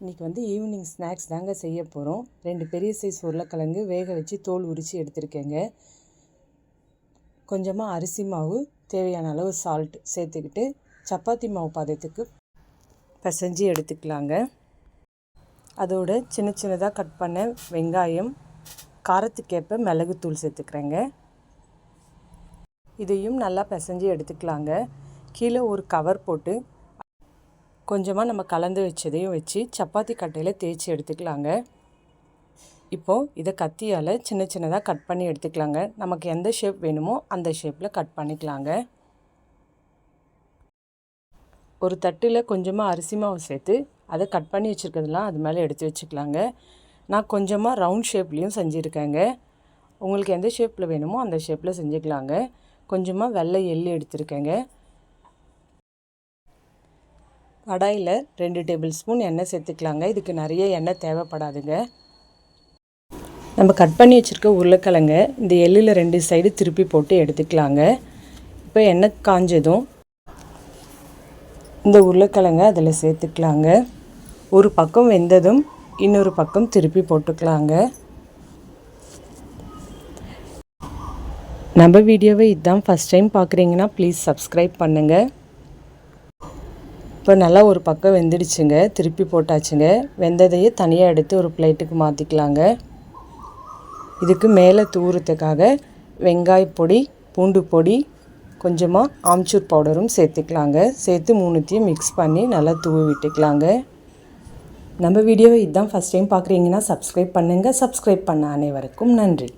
இன்றைக்கி வந்து evening snacks தாங்க செய்ய போகிறோம் ரெண்டு பெரிய சைஸ் உருளைக்கிழங்கு வேக வச்சு தோல் உரித்து எடுத்திருக்கேங்க. கொஞ்சமாக அரிசி மாவு தேவையான அளவு சால்ட் சேர்த்துக்கிட்டு சப்பாத்தி மாவு பதத்துக்கு பிசைஞ்சு எடுத்துக்கலாங்க. அதோட சின்ன சின்னதாக கட் பண்ண வெங்காயம் காரத்துக்கேற்ப மிளகுத்தூள் சேர்த்துக்கிறேங்க. இதையும் நல்லா பிசைஞ்சு எடுத்துக்கலாங்க. கீழே ஒரு கவர் போட்டு கொஞ்சமாக நம்ம கலந்து வச்சதையும் வச்சு சப்பாத்தி கட்டையில் தேய்ச்சி எடுத்துக்கலாங்க. இப்போது இதை கத்தியால் சின்ன சின்னதாக கட் பண்ணி எடுத்துக்கலாங்க. நமக்கு எந்த ஷேப் வேணுமோ அந்த ஷேப்பில் கட் பண்ணிக்கலாங்க. ஒரு தட்டில் கொஞ்சமாக அரிசி மாவு சேர்த்து அதை கட் பண்ணி வச்சுருக்கிறதுலாம் அது மேலே எடுத்து வச்சுக்கலாங்க. நான் கொஞ்சமாக ரவுண்ட் ஷேப்லேயும் செஞ்சுருக்கேங்க. உங்களுக்கு எந்த ஷேப்பில் வேணுமோ அந்த ஷேப்பில் செஞ்சுக்கலாங்க. கொஞ்சமாக வெள்ளை எள்ளு எடுத்திருக்கேங்க. கடாயில் ரெண்டு டேபிள் ஸ்பூன் எண்ணெய் சேர்த்துக்கலாங்க. இதுக்கு நிறைய எண்ணெய் தேவைப்படாதுங்க. நம்ம கட் பண்ணி வச்சுருக்க உருளைக்கிழங்க இந்த எள்ளில் ரெண்டு சைடு திருப்பி போட்டு எடுத்துக்கலாங்க. இப்போ எண்ணெய் காஞ்சதும் இந்த உருளைக்கிழங்க அதில் சேர்த்துக்கலாங்க. ஒரு பக்கம் வெந்ததும் இன்னொரு பக்கம் திருப்பி போட்டுக்கலாங்க. நம்ம வீடியோவை இதுதான் ஃபஸ்ட் டைம் பார்க்குறீங்கன்னா ப்ளீஸ் சப்ஸ்கிரைப் பண்ணுங்கள் இப்போ நல்லா ஒரு பக்கம் வெந்துடுச்சுங்க. திருப்பி போட்டாச்சுங்க. வெந்ததையே தனியாக எடுத்து ஒரு பிளேட்டுக்கு மாற்றிக்கலாங்க இதுக்கு மேலே தூரத்துக்காக வெங்காய பொடி பூண்டு பொடி கொஞ்சமாக ஆம்ச்சூர் பவுடரும் சேர்த்துக்கலாங்க. சேர்த்து மூணுத்தையும் மிக்ஸ் பண்ணி நல்லா தூவி விட்டுக்கலாங்க. நம்ம வீடியோவை இதுதான் ஃபஸ்ட் டைம் பார்க்குறீங்கன்னா சப்ஸ்கிரைப் பண்ணுங்கள் சப்ஸ்கிரைப் பண்ண அனைவருக்கும் நன்றி.